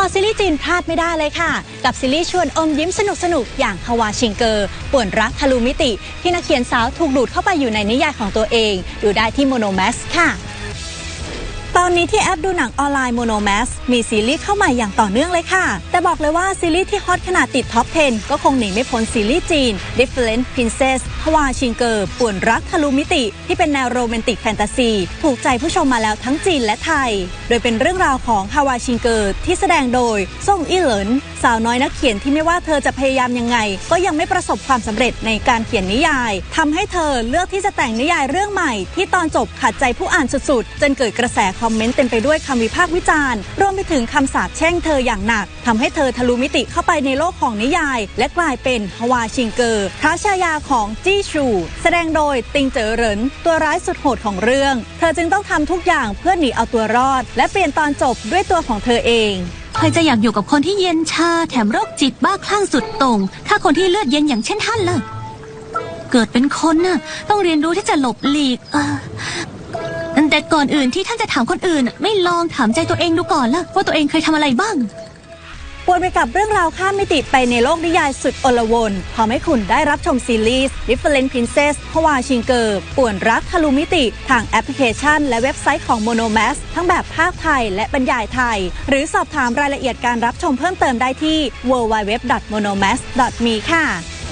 อซีรีส์จีนพลาดไม่ได้เลยค่ะ กับซีรีส์ชวนอมยิ้มสนุกๆอย่างฮาวาชิงเกอร์ป่วนรักทะลุมิติ ที่นักเขียนสาวถูกดูดเข้าไปอยู่ในนิยายของตัวเอง ดูได้ที่โมโนแมสค่ะ ตอนนี้ที่แอปดูหนังออนไลน์ Monomax มีซีรีส์เข้ามาอย่างต่อเนื่องเลยค่ะ แต่บอกเลยว่าซีรีส์ที่ฮอตขนาดติดท็อป 10 ก็คงหนีไม่พ้นซีรีส์จีน Different Princess ฮวาชิงเกอร์ป่วนรักทะลุมิติ ที่เป็นแนวโรแมนติกแฟนตาซี ถูกใจผู้ชมมาแล้วทั้งจีนและไทย โดยเป็นเรื่องราวของฮาวาชิงเกอร์ที่แสดงโดยซ่งอี้เหลินสาวน้อยนักเขียนที่ไม่ว่าเธอจะพยายามยังไง ก็ยังไม่ประสบความสำเร็จในการเขียนนิยายทำให้เธอเลือกที่จะแต่งนิยายเรื่องใหม่ ที่ตอนจบขัดใจผู้อ่านสุดๆ จนเกิดกระแสคอมเมนต์เต็มไปด้วยคำวิพากษ์วิจารณ์ รวมไปถึงคำสาปแช่งเธออย่างหนักทำให้เธอทะลุมิติเข้าไปในโลกของนิยาย และกลายเป็นฮวาชิงเกอร์พระชายาของจี้ชูแสดงโดยติงเจ๋อเหรินตัวร้ายสุดโหดของเรื่อง เธอจึงต้องทำทุกอย่างเพื่อหนีเอาตัวรอด และเปลี่ยนตอนจบด้วยตัวของเธอเองใครจะอยากอยู่กับคนที่เย็นชา แถมโรคจิตบ้าคลั่งสุดโต่งถ้าคนที่เลือดเย็นอย่างเช่นท่านล่ะเกิดเป็นคนน่ะ ต้องเรียนรู้ที่จะหลบหลีกเแต่ก่อนอื่นที่ท่านจะถามคนอื่น ไม่ลองถามใจตัวเองดูก่อนล่ะ ว่าตัวเองเคยทำอะไรบ้างปวนไปกับเรื่องราวข้ามมิติไปในโลกนิยายสุดอลวนพร้อมให้คุณได้รับชมซีรีส์ Different Princess ฮวาชิงเกอร์ป่วนรักทะลุมิติ ทางแอปพลิเคชัน และเว็บไซต์ของ Monomax ทั้งแบบภาคไทยและบรรยายไทย หรือสอบถามรายละเอียดการรับชมเพิ่มเติมได้ที่ www.monomax.me ค่ะ